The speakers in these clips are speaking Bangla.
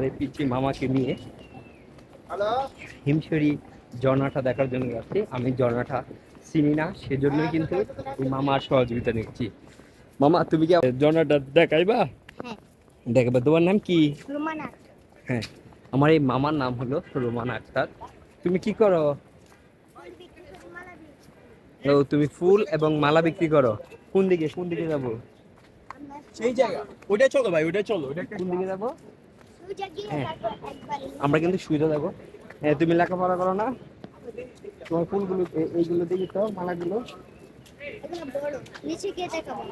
আমার এই পিচি মামাকে নিয়ে হিমছড়ি ঝর্ণাটা দেখার জন্য যাচ্ছি। আমি ঝর্ণাটা চিনি না সেজন্যই কিন্তু এই মামার সহযোগিতা নিচ্ছি। মামা তুমি কি ঝর্ণাটা দেখাইবা? হ্যাঁ। দেখাবা তোমার নাম কি? হ্যাঁ আমার এই মামার নাম হলো রোমান আক্তার। তুমি কি করো? ও তুমি ফুল এবং মালা বিক্রি করো। কোন দিকে কোন দিকে যাব? সেই জায়গা। ওইটা চলো ভাই ওইটা চলো। ওইটা কোন দিকে যাব? হ্যাঁ। আমরা কিন্তু সুবিধা যাব হ্যাঁ তুমি লেখাপড়া করো না। তোমার ফুলগুলো এইগুলো দেখি তো মালাগুলো। নিচে গিয়ে দেখাবো।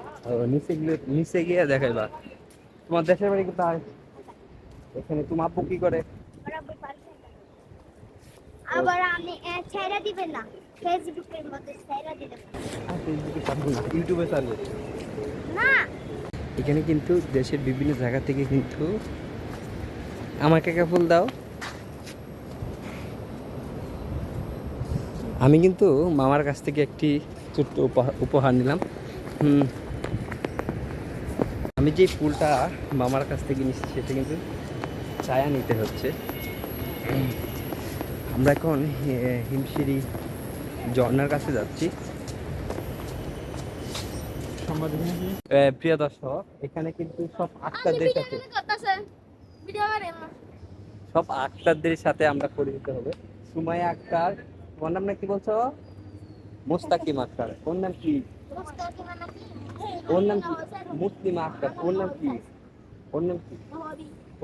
নিচে গিয়ে নিচে গিয়ে দেখাইবা। তোমার দেশের বাড়ি কোথায়? এখানে তোমার আব্বু কি করে। আবার আমি ছেড়ে দিবেন না। ফেসবুকের মধ্যে ছেড়ে দিতে আর ফেসবুকে ছাড়বো না ইউটিউবে ছাড়বো। না। এখানে কিন্তু দেশের বিভিন্ন জায়গা থেকে কিন্তু আমাকে একটা ফুল দাও? আমি কিন্তু মামার কাছ থেকে একটি ছোট্ট উপহার উপহার নিলাম। হুম, আমি যে ফুলটা মামার কাছ থেকে নিচ্ছি সেটা কিন্তু ছায়া নিতে হচ্ছে। আমরা এখন হিমশিরি ঝর্ণার কাছে যাচ্ছি। প্রিয় দর্শক এখানে কিন্তু সব আক্তারদের সাথে সব আক্তারদের সাথে আমরা পরিচিত হবে। সুমাইয়া আক্তার তোমার নাম না কি বলছো? মোস্তাকিম আক্তার ওর নাম কি? ওর নাম কি? মুসলিমা আক্তার ওর নাম কি? ওর নাম কি?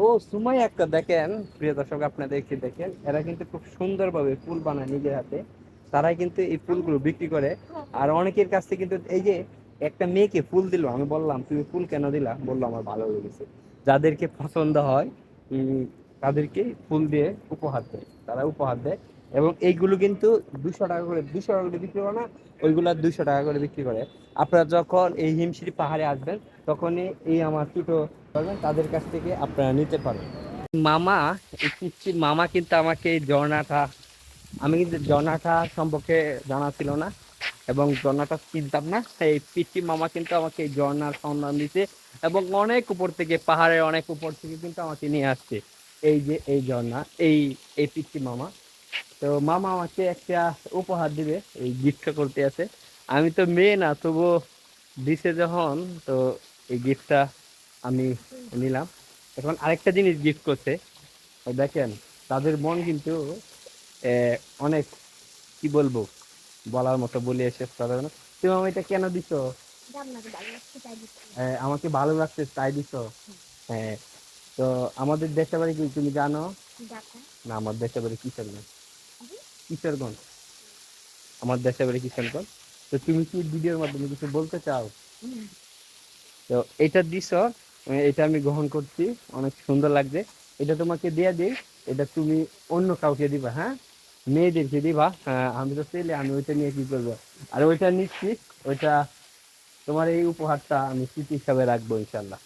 ও সুমাইয়া আক্তার দেখেন প্রিয় দর্শক আপনাদেরকে দেখেন এরা কিন্তু খুব সুন্দরভাবে ফুল বানায় নিজের হাতে। তারাই কিন্তু এই ফুলগুলো বিক্রি করে। আর অনেকের কাছ থেকে কিন্তু এই যে একটা মেয়েকে ফুল দিল, আমি বললাম, তুমি ফুল কেন দিলা? বলল, আমার ভালো লেগেছে যাদেরকে পছন্দ হয় তাদেরকে ফুল দিয়ে উপহার দেয়, তারা উপহার দেয় এবং এইগুলো কিন্তু দুশো টাকা করে, দুশো টাকা করে বিক্রি করে না, ওইগুলো দুশো টাকা করে বিক্রি করে। আপনারা যখন এই হিমশিরি পাহাড়ে আসবেন, তখনই এই আমার ছোটো করবেন তাদের কাছ থেকে আপনারা নিতে পারেন মামা মামা কিন্তু আমাকে এই ঝর্ণাটা, আমি কিন্তু ঝর্ণাটা সম্পর্কে জানা ছিল না। এবং ঝর্ণাটা চিনতাম না। এই পিচ্ছি মামা কিন্তু আমাকে এই ঝর্ণার সন্ধান দিতে এবং অনেক উপর থেকে, পাহাড়ের অনেক উপর থেকে কিন্তু আমাকে নিয়ে আসছে। এই যে, এই ঝর্ণা এই এই পিচ্ছি মামা। তো মামা আমাকে একটা উপহার দিবে, এই গিফটটা করতে আছে। আমি তো মেয়ে না তবু দিছে যখন, তো এই গিফটটা আমি নিলাম। এখন আরেকটা জিনিস গিফট করছে। দেখেন, তাদের মন কিন্তু অনেক, কি বলব? বলার মতো বলে এসে তাদের না। তুমি আমাকে এটা কেন দিছো? তাই আমাকে ভালো লাগছে, তাই দিছো। হ্যাঁ তো আমাদের দেশের বাড়ি কি তুমি জানো? না, আমার দেশের বাড়ি কিশোরগঞ্জ। কিশোরগঞ্জ? আমার দেশের বাড়ি কিশোরগঞ্জ। তো তুমি কি ভিডিওর মাধ্যমে কিছু বলতে চাও? তো এটা দিছ, এটা আমি গ্রহণ করছি, অনেক সুন্দর লাগছে। এটা তোমাকে দিয়ে দিই, এটা তুমি অন্য কাউকে দিবা হ্যাঁ? মেয়েদেরকে দিবা আমি তো ছেলে আমি ওইটা নিয়ে কি করব? আর ওইটা নিচ্ছি, ওইটা তোমার এই উপহারটা আমি স্মৃতি হিসাবে রাখব, ইনশাল্লাহ।